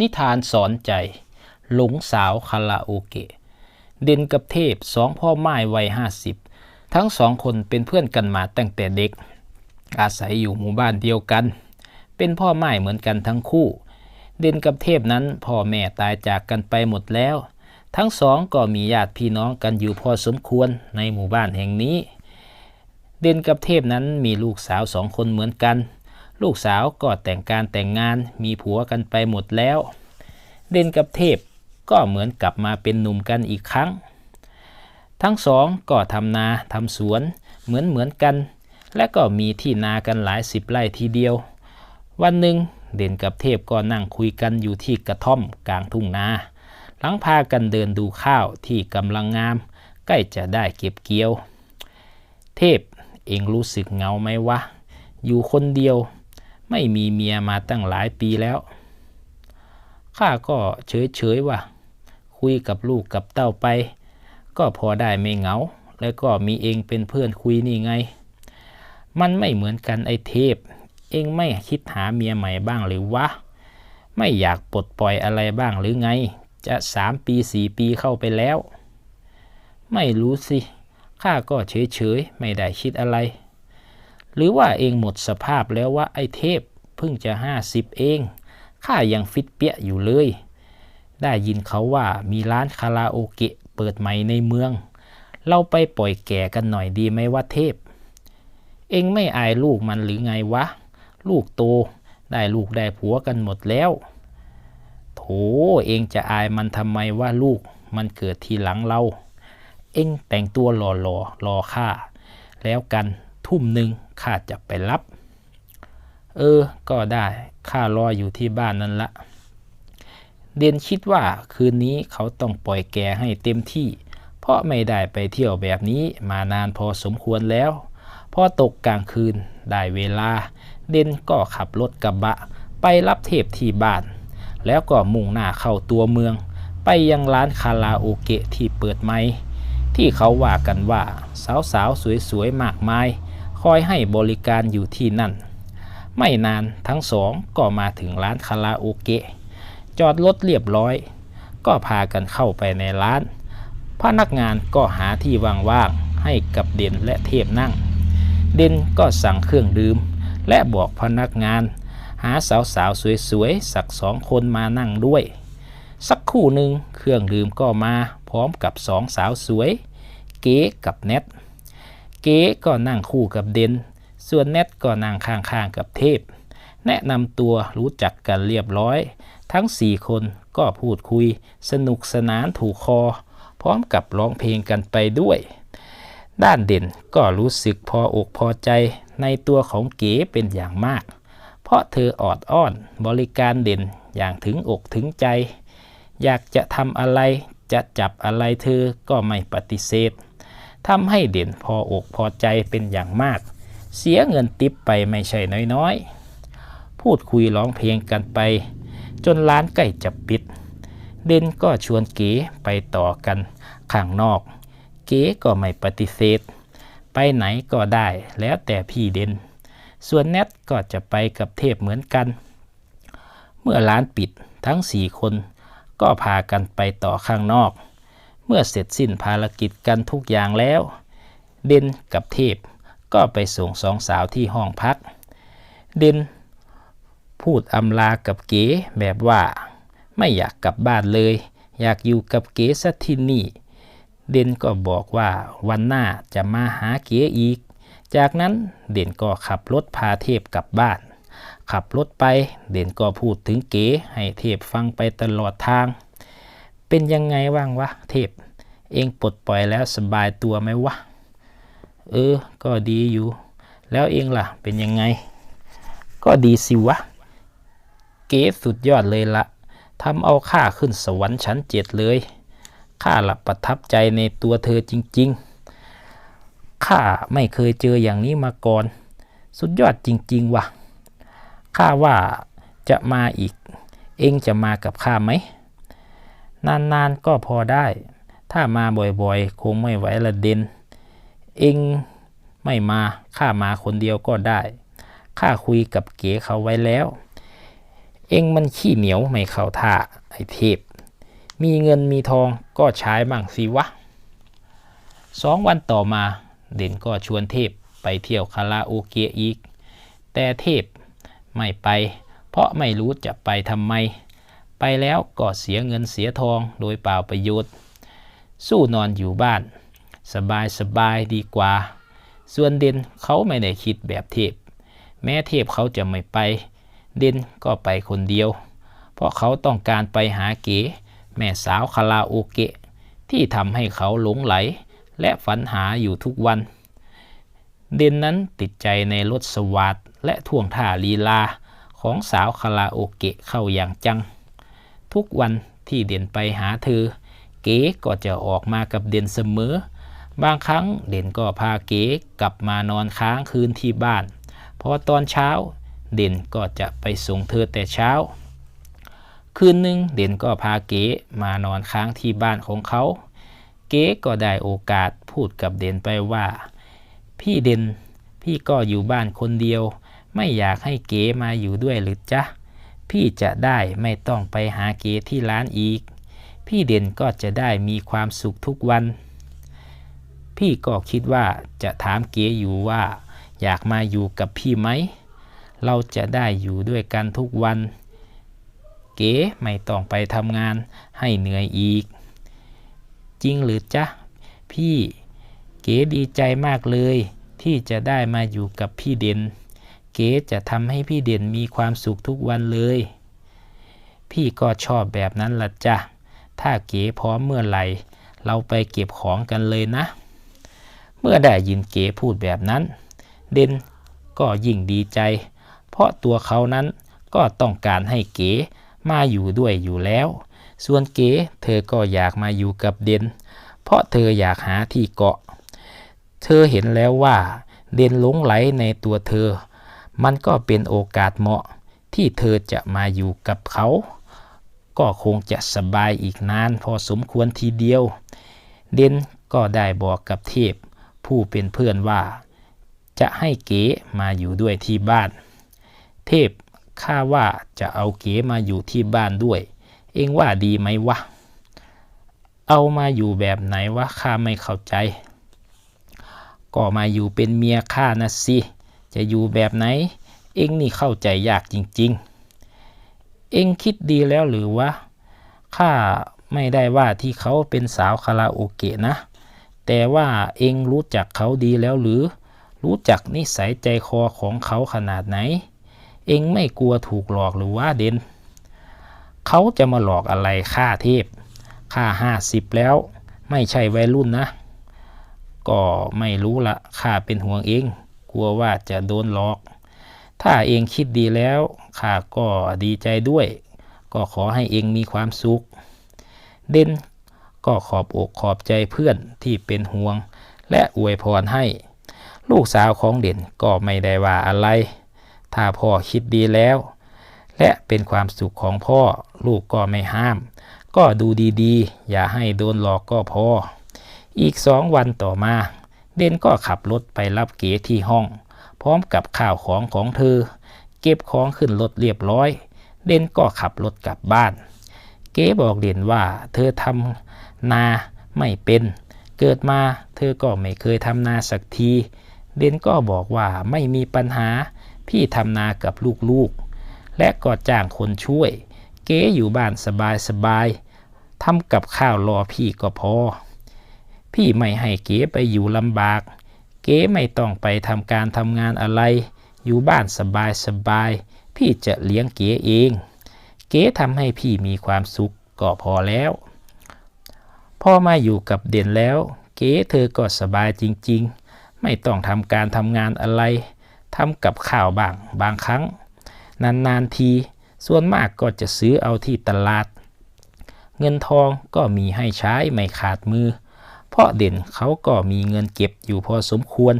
นิทานสอนใจ หลงสาวคาราโอเกะ เด่นกับเทพสองพ่อไม้วัยห้าสิบทั้งสองคนเป็นเพื่อนกันมาตั้งแต่เด็ก อาศัยอยู่หมู่บ้านเดียวกัน เป็นพ่อไม้เหมือนกันทั้งคู่ เด่นกับเทพนั้นพ่อแม่ตายจากกันไปหมดแล้ว ทั้งสองก็มีญาติพี่น้องกันอยู่พอสมควรในหมู่บ้านแห่งนี้ เด่นกับเทพนั้นมีลูกสาวสองคนเหมือนกัน ลูกสาวก็แต่งการแต่งงานมีผัวกันไปหมดแล้ว เด่นกับเทพก็เหมือนกลับมาเป็นหนุ่มกันอีกครั้ง ทั้งสองก็ทำนาทำสวนเหมือนเหมือนกัน และก็มีที่นากันหลายสิบไร่ทีเดียว วันหนึ่งเด่นกับเทพก็นั่งคุยกันอยู่ที่กระท่อมกลางทุ่งนา หลังพากันเดินดูข้าวที่กำลังงาม ใกล้จะได้เก็บเกี่ยว เทพเองรู้สึกเหงาไหมวะ อยู่คนเดียว ไม่มีเมียมาตั้งหลายปีแล้ว ข้าก็เฉยเฉยๆว่ะคุยกับลูกกับเต้าไป ก็พอได้ไม่เหงา แล้วก็มีเองเป็นเพื่อนคุยนี่ไง มันไม่เหมือนกันไอ้เทพ เองไม่คิดหาเมียใหม่บ้างหรือวะ ไม่อยากปลดปล่อยอะไรบ้างหรือไง จะสามปีสี่ปีเข้าไปแล้ว ไม่รู้สิ ข้าก็เฉยเฉยๆไม่ได้คิดอะไร หรือว่าเองหมดสภาพแล้วว่าไอ้เทพเพิ่งจะห้าสิบเองข้ายังฟิตเปี้ยอยู่เลย ได้ยินเขาว่ามีร้านคาราโอเกะเปิดใหม่ในเมือง เราไปปล่อยแก่กันหน่อยดีไหมวะเทพ เองไม่อายลูกมันหรือไงวะ ลูกโตได้ลูกได้ผัวกันหมดแล้วโถเองจะอายมันทำไมว่าลูกมันเกิดทีหลังเรา เองแต่งตัวหล่อๆรอรอข้าแล้วกันทุ่มหนึ่ง ข้าจะไปรับ เออ ก็ได้ข้ารออยู่ที่บ้านนั่นละเดนคิดว่าคืนนี้เขาต้องปล่อยแกให้เต็มที่ เพราะไม่ได้ไปเที่ยวแบบนี้มานานพอสมควรแล้วพอตกกลางคืนได้เวลา เดนก็ขับรถกระบะ ไปรับเทพที่บ้าน แล้วก็มุ่งหน้าเข้าตัวเมือง ไปยังร้านคาราโอเกะที่เปิดใหม่ที่เขาว่ากันว่าสาวๆสวยๆมากมาย คอยให้บริการอยู่ที่นั่น ไม่นานทั้งสองก็มาถึงร้านคาราโอเกะ จอดรถเรียบร้อย ก็พากันเข้าไปในร้าน พนักงานก็หาที่ว่างๆให้กับเด่นและเทพนั่ง เด่นก็สั่งเครื่องดื่ม และบอกพนักงาน หาสาวๆสวยๆ สักสองคนมานั่งด้วย สักคู่หนึ่งเครื่องดื่มก็มาพร้อมกับสองสาวสวย เก๋กับเน็ต เก๋ก็นั่งคู่กับเดนส่วนเน็ตก็นั่งข้างๆกับเทพ แนะนำตัวรู้จักกันเรียบร้อย ทั้งสี่คนก็พูดคุย สนุกสนานถูกคอ พร้อมกับร้องเพลงกันไปด้วย ด้านเด่นก็รู้สึกพออกพอใจในตัวของเก๋เป็นอย่างมาก เพราะเธอออดอ้อนบริการเด่นอย่างถึงอกถึงใจ อยากจะทำอะไรจะจับอะไรเธอก็ไม่ปฏิเสธ ทำให้เด่นพออกพอใจเป็นอย่างมาก เสียเงินติปไปไม่ใช่น้อยๆ พูดคุยร้องเพลงกันไป จนร้านใกล้จะปิด เด่นก็ชวนเก๋ไปต่อกันข้างนอก เก๋ก็ไม่ปฏิเสธ ไปไหนก็ได้แล้วแต่พี่เด่น ส่วนแนทก็จะไปกับเทพเหมือนกัน เมื่อร้านปิดทั้งสี่คนก็พากันไปต่อข้างนอก เมื่อเสร็จสิ้นภารกิจกันทุกอย่างแล้ว เด่นกับเทพก็ไปส่งสองสาวที่ห้องพัก เด่นพูดอำลากับเก๋แบบว่า ไม่อยากกลับบ้านเลย อยากอยู่กับเก๋สักที่นี่ เด่นก็บอกว่าวันหน้าจะมาหาเก๋อีก จากนั้นเด่นก็ขับรถพาเทพกลับบ้าน ขับรถไปเด่นก็พูดถึงเก๋ให้เทพฟังไปตลอดทาง เป็นยังไงว่างวะเทพ เองปลดปล่อยแล้วสบายตัวไหมวะ เออ ก็ดีอยู่ แล้วเองล่ะ เป็นยังไง ก็ดีสิวะ เก๋สุดยอดเลยละทำเอาข้าขึ้นสวรรค์ชั้นเจ็ดเลย ข้าหลับประทับใจในตัวเธอจริง ๆ ข้าไม่เคยเจออย่างนี้มาก่อน สุดยอดจริง ๆ วะข้าว่าจะมาอีก เองจะมากับข้าไหม นาน ๆ ก็พอได้ ถ้ามาบ่อยๆ คงไม่ไหวละเด่นเองไม่มาข้ามาคนเดียวก็ได้ข้าคุยกับเก๋เขาไว้แล้ว เองมันขี้เหนียวไม่เข้าท่าไอ้เทพ มีเงินมีทองก็ใช้บ้างสิวะสองวันต่อมาเด่นก็ชวนเทพไปเที่ยวคาราโอเกะอีก แต่เทพไม่ไป เพราะไม่รู้จะไปทำไม ไปแล้วก็เสียเงินเสียทองโดยเปล่าประโยชน์ สู้นอนอยู่บ้าน สบายสบายดีกว่า ส่วนเด่นเขาไม่ได้คิดแบบเทพ แม้เทพเขาจะไม่ไป เด่นก็ไปคนเดียว เพราะเขาต้องการไปหาเก๋ แม่สาวคาราโอเกะ ที่ทำให้เขาหลงไหล และฝันหาอยู่ทุกวัน เด่นนั้นติดใจในรถสวัสดและท่วงท่าลีลาของสาวคาราโอเกะเข้าอย่างจัง ทุกวันที่เด่นไปหาเธอ เก๋ก็จะออกมากับเด่นเสมอ บางครั้งเด่นก็พาเก๋กลับมานอนค้างคืนที่บ้าน พอตอนเช้าเด่นก็จะไปส่งเธอแต่เช้า คืนหนึ่งเด่นก็พาเก๋มานอนค้างที่บ้านของเขา เก๋ก็ได้โอกาสพูดกับเด่นไปว่า พี่เด่นพี่ก็อยู่บ้านคนเดียว ไม่อยากให้เก๋มาอยู่ด้วยหรือจ๊ะ พี่จะได้ไม่ต้องไปหาเก๋ที่ร้านอีก พี่เด่นก็จะได้มีความสุขทุกวัน พี่ก็คิดว่าจะถามเก๋อยู่ว่า อยากมาอยู่กับพี่ไหม เราจะได้อยู่ด้วยกันทุกวัน เก๋ไม่ต้องไปทำงานให้เหนื่อยอีก จริงหรือจ๊ะ พี่เก๋ดีใจมากเลย ที่จะได้มาอยู่กับพี่เด่น เก๋จะทำให้พี่เด่นมีความสุขทุกวันเลย พี่ก็ชอบแบบนั้นละจ้ะ ถ้าเก๋พร้อมเมื่อไหร่ เราไปเก็บของกันเลยนะ เมื่อได้ยินเก๋พูดแบบนั้น เดนก็ยิ่งดีใจ เพราะตัวเขานั้นก็ต้องการให้เก๋มาอยู่ด้วยอยู่แล้ว ส่วนเก๋เธอก็อยากมาอยู่กับเดน เพราะเธออยากหาที่เกาะ เธอเห็นแล้วว่าเดนหลงไหลในตัวเธอ มันก็เป็นโอกาสเหมาะที่เธอจะมาอยู่กับเขา ก็คงจะสบายอีกนานพอสมควรทีเดียว เดนก็ได้บอกกับเทพผู้เป็นเพื่อนว่า จะให้เก๋มาอยู่ด้วยที่บ้าน เทพข้าว่าจะเอาเก๋มาอยู่ที่บ้านด้วย เองว่าดีไหมวะ เอามาอยู่แบบไหนวะข้าไม่เข้าใจ ก็มาอยู่เป็นเมียข้านะสิ จะอยู่แบบไหน เองนี่เข้าใจยากจริง ๆ เองคิดดีแล้วหรือวะข้าไม่ได้ว่าที่เขาเป็นสาวคาราโอเกะนะ แต่ว่าเองรู้จักเขาดีแล้วหรือ รู้จักนิสัยใจคอของเขาขนาดไหน เองไม่กลัวถูกหลอกหรือว่าเด่นเขาจะมาหลอกอะไรข้าเทพข้าห้าสิบแล้ว ไม่ใช่วัยรุ่นนะ ก็ไม่รู้ละข้าเป็นห่วงเอง กลัวว่าจะโดนหลอก ถ้าเองคิดดีแล้วข้าก็ดีใจด้วย ก็ขอให้เองมีความสุข เด่นก็ขอบอกขอบใจเพื่อนที่เป็นห่วง และอวยพรให้ ลูกสาวของเด่นก็ไม่ได้ว่าอะไร ถ้าพ่อคิดดีแล้ว และเป็นความสุขของพ่อลูกก็ไม่ห้าม ก็ดูดีๆ อย่าให้โดนหลอกก็พอ อีกสองวันต่อมา เด่นก็ขับรถไปรับเก๋ที่ห้อง พร้อมกับข้าวของของเธอ เก็บของขึ้นรถเรียบร้อย เด่นก็ขับรถกลับบ้าน เก๋บอกเด่นว่าเธอทำนาไม่เป็น เกิดมาเธอก็ไม่เคยทำนาสักที เด่นก็บอกว่าไม่มีปัญหา พี่ทำนากับลูกๆ และก็จ้างคนช่วย เก๋อยู่บ้านสบายๆทำกับข้าวรอพี่ก็พอ พี่ไม่ให้เก๋ไปอยู่ลำบาก เก๋ไม่ต้องไปทำการทำงานอะไร อยู่บ้านสบายๆพี่จะเลี้ยงเก๋เอง เก๋ทำให้พี่มีความสุขก็พอแล้ว พอมาอยู่กับเด่นแล้ว เก๋เธอก็สบายจริง ๆ ไม่ต้องทำการทำงานอะไรทำกับข้าวบ้างบางครั้ง นานๆที ส่วนมากก็จะซื้อเอาที่ตลาด เงินทองก็มีให้ใช้ไม่ขาดมือ เพราะเด่นเขาก็มีเงินเก็บอยู่พอสมควร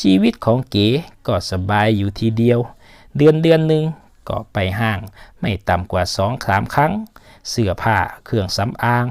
ชีวิตของเก๋ก็สบายอยู่ทีเดียว เดือนเดือนหนึ่งก็ไปห้าง ไม่ต่ำกว่าสองสามครั้ง เสื้อผ้าเครื่องสำอาง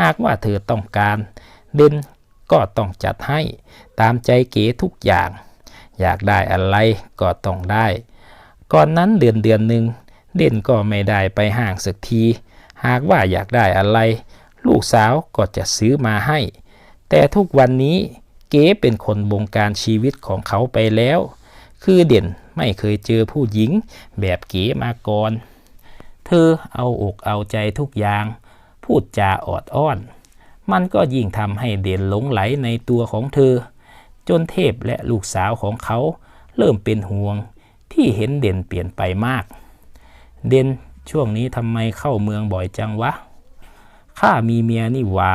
หากว่าเธอต้องการ เด่นก็ต้องจัดให้ตามใจเก๋ทุกอย่าง อยากได้อะไรก็ต้องได้ ก่อนนั้นเดือนเดือนหนึ่งเด่นก็ไม่ได้ไปห้างสักที หากว่าอยากได้อะไร ลูกสาวก็จะซื้อมาให้ แต่ทุกวันนี้เก๋เป็นคนบงการชีวิตของเขาไปแล้ว คือเด่นไม่เคยเจอผู้หญิงแบบเก๋มาก่อน เธอเอาอกเอาใจทุกอย่าง พูดจาออดอ้อน มันก็ยิ่งทำให้เด่นหลงไหลในตัวของเธอ จนเทพและลูกสาวของเขา เริ่มเป็นห่วงที่เห็นเด่นเปลี่ยนไปมาก เด่นช่วงนี้ทำไมเข้าเมืองบ่อยจังวะ ข้ามีเมียนี่ว่า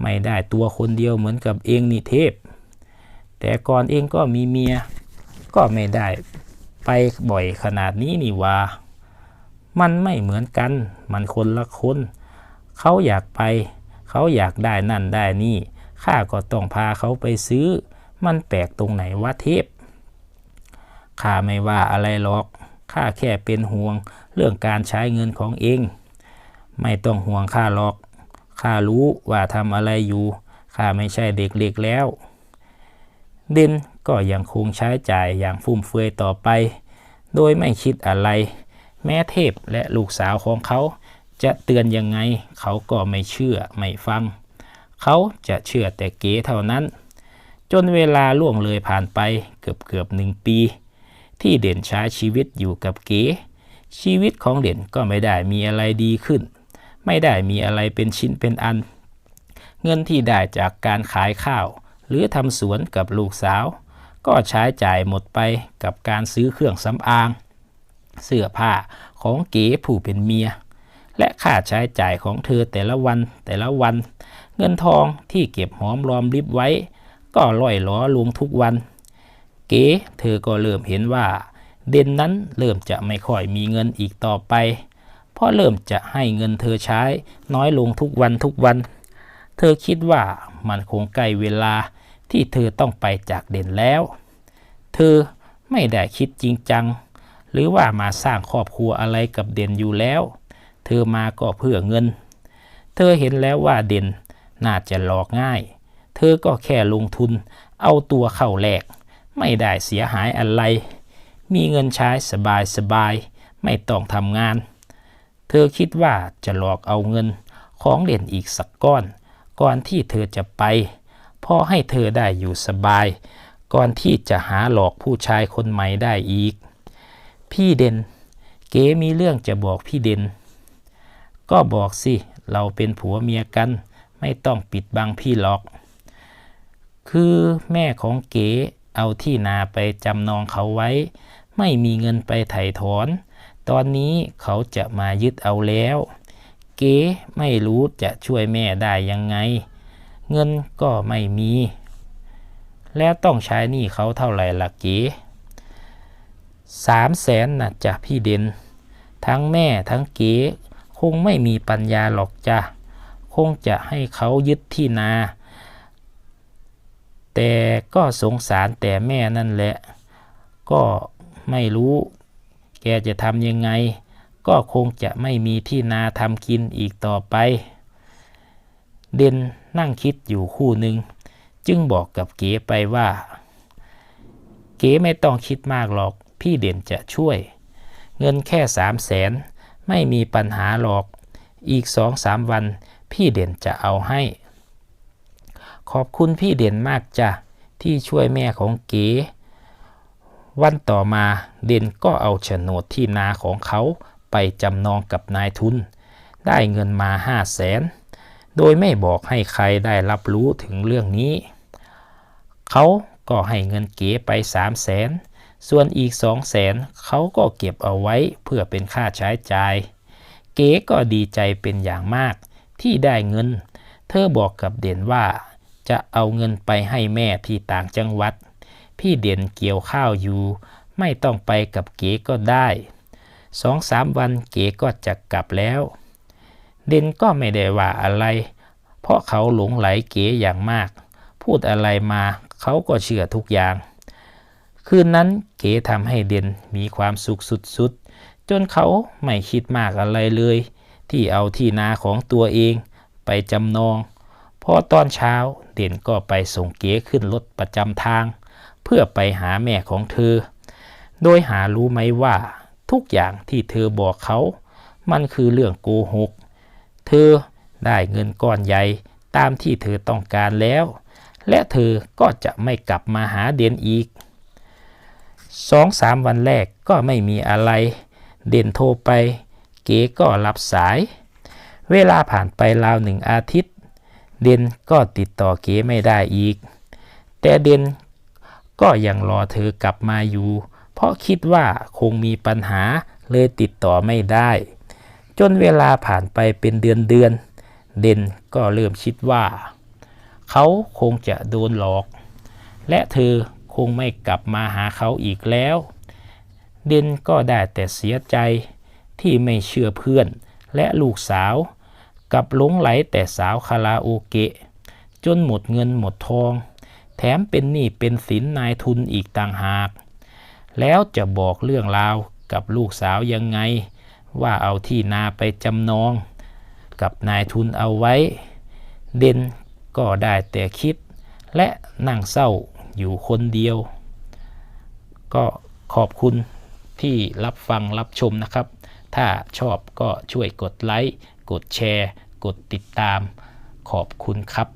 ไม่ได้ตัวคนเดียวเหมือนกับเองนี่เทพ แต่ก่อนเองก็มีเมีย ก็ไม่ได้ไปบ่อยขนาดนี้นี่ว่า มันไม่เหมือนกัน มันคนละคน เขาอยากไป เขาอยากได้นั่นได้นี่ ข้าก็ต้องพาเขาไปซื้อ มันแปลกตรงไหนวะเทพ ข้าไม่ว่าอะไรหรอก ข้าแค่เป็นห่วงเรื่องการใช้เงินของเอง ไม่ต้องห่วงข้าหรอก ข้ารู้ว่าทำอะไรอยู่ข้าไม่ใช่เด็กเล็กแล้ว เด่นก็ยังคงใช้จ่ายอย่างฟุ่มเฟือยต่อไป โดยไม่คิดอะไร แม้เทพและลูกสาวของเขา จะเตือนยังไงเขาก็ไม่เชื่อไม่ฟัง เขาจะเชื่อแต่เก๋เท่านั้น จนเวลาล่วงเลยผ่านไปเกือบเกือบหนึ่งปี ที่เด่นใช้ชีวิตอยู่กับเก๋ชีวิตของเด่นก็ไม่ได้มีอะไรดีขึ้น ไม่ได้มีอะไรเป็นชิ้นเป็นอัน เงินที่ได้จากการขายข้าว หรือทำสวนกับลูกสาว ก็ใช้จ่ายหมดไปกับการซื้อเครื่องสำอาง เสื้อผ้าของเก๋ผู้เป็นเมีย และค่าใช้จ่ายของเธอแต่ละวันแต่ละวัน เงินทองที่เก็บหอมรอมริบไว้ ก็ล่อยหลอลวงทุกวัน เก๋เธอก็เริ่มเห็นว่า เด่นนั้นเริ่มจะไม่ค่อยมีเงินอีกต่อไป เพราะเริ่มจะให้เงินเธอใช้ น้อยลงทุกวันทุกวัน เธอคิดว่ามันคงใกล้เวลาที่เธอต้องไปจากเด่นแล้ว เธอไม่ได้คิดจริงจัง หรือว่ามาสร้างครอบครัวอะไรกับเด่นอยู่แล้ว เธอมาก็เพื่อเงิน เธอเห็นแล้วว่าเด่นน่าจะหลอกง่าย เธอก็แค่ลงทุน เอาตัวเข้าแหลก ไม่ได้เสียหายอะไร มีเงินใช้สบายสบาย ไม่ต้องทำงาน เธอคิดว่าจะหลอกเอาเงินของเด่นอีกสักก้อน ก่อนที่เธอจะไป พอให้เธอได้อยู่สบาย ก่อนที่จะหาหลอกผู้ชายคนใหม่ได้อีก พี่เด่น เก๋มีเรื่องจะบอกพี่เด่น ก็บอกสิ เราเป็นผัวเมียกัน ไม่ต้องปิดบังพี่หรอก คือแม่ของเก๋เอาที่นาไปจำนองเขาไว้ ไม่มีเงินไปไถ่ถอน ตอนนี้เขาจะมายึดเอาแล้ว เก๋ไม่รู้จะช่วยแม่ได้ยังไง เงินก็ไม่มี แล้วต้องใช้หนี้เขาเท่าไหร่ล่ะเก๋สามแสนนะจ้ะพี่เด่นทั้งแม่ทั้งเก๋คงไม่มีปัญญาหรอกจ้ะคงจะให้เขายึดที่นา แต่ก็สงสารแต่แม่นั่นแหละ ก็ไม่รู้ แกจะทำยังไง ก็คงจะไม่มีที่นาทำกินอีกต่อไป เด่นนั่งคิดอยู่คู่หนึ่ง จึงบอกกับเก๋ไปว่า เก๋ไม่ต้องคิดมากหรอก พี่เด่นจะช่วย เงินแค่สามแสนไม่มีปัญหาหรอก อีกสองสามวันพี่เด่นจะเอาให้ ขอบคุณพี่เด่นมากจ้ะที่ช่วยแม่ของเก๋ วันต่อมาเด่นก็เอาโฉนดที่นาของเขาไปจำนองกับนายทุน ได้เงินมาห้าแสนโดยไม่บอกให้ใครได้รับรู้ถึงเรื่องนี้ เขาก็ให้เงินเก๋ไปสามแสนส่วนอีกสองแสนเขาก็เก็บเอาไว้เพื่อเป็นค่าใช้จ่าย เก๋ก็ดีใจเป็นอย่างมากที่ได้เงิน เธอบอกกับเด่นว่าจะเอาเงินไปให้แม่ที่ต่างจังหวัด พี่เด่นเกี่ยวข้าวอยู่ ไม่ต้องไปกับเก๋ก็ได้สองสามวันเก๋ก็จะกลับแล้ว เด่นก็ไม่ได้ว่าอะไร เพราะเขาหลงไหลเก๋อย่างมาก พูดอะไรมาเขาก็เชื่อทุกอย่าง คืนนั้นเก๋ทำให้เด่นมีความสุขสุดๆ จนเขาไม่คิดมากอะไรเลย ที่เอาที่นาของตัวเองไปจำนอง พอตอนเช้าเด่นก็ไปส่งเก๋ขึ้นรถประจำทาง เพื่อไปหาแม่ของเธอ โดยหารู้ไหมว่าทุกอย่างที่เธอบอกเขา มันคือเรื่องโกหก เธอได้เงินก้อนใหญ่ตามที่เธอต้องการแล้ว และเธอก็จะไม่กลับมาหาเด่นอีกสองสามวันแรกก็ไม่มีอะไร เด่นโทรไป เก๋ก็รับสาย เวลาผ่านไปราวหนึ่งอาทิตย์ เด่นก็ติดต่อเก๋ไม่ได้อีก แต่เด่น ก็ยังรอเธอกลับมาอยู่ เพราะคิดว่าคงมีปัญหาเลยติดต่อไม่ได้ จนเวลาผ่านไปเป็นเดือนเดือน เดนก็เริ่มคิดว่า เขาคงจะโดนหลอก และเธอคงไม่กลับมาหาเขาอีกแล้ว เดนก็ได้แต่เสียใจที่ไม่เชื่อเพื่อนและลูกสาวกับหลงไหลแต่สาวคาราโอเกะ จนหมดเงินหมดทอง แถมเป็นหนี้เป็นสินนายทุนอีกต่างหาก แล้วจะบอกเรื่องราวกับลูกสาวยังไง ว่าเอาที่นาไปจำนอง กับนายทุนเอาไว้ เด่นก็ได้แต่คิด และนั่งเศร้าอยู่คนเดียว ก็ขอบคุณที่รับฟังรับชมนะครับ ถ้าชอบก็ช่วยกดไลค์ กดแชร์ กดติดตาม ขอบคุณครับ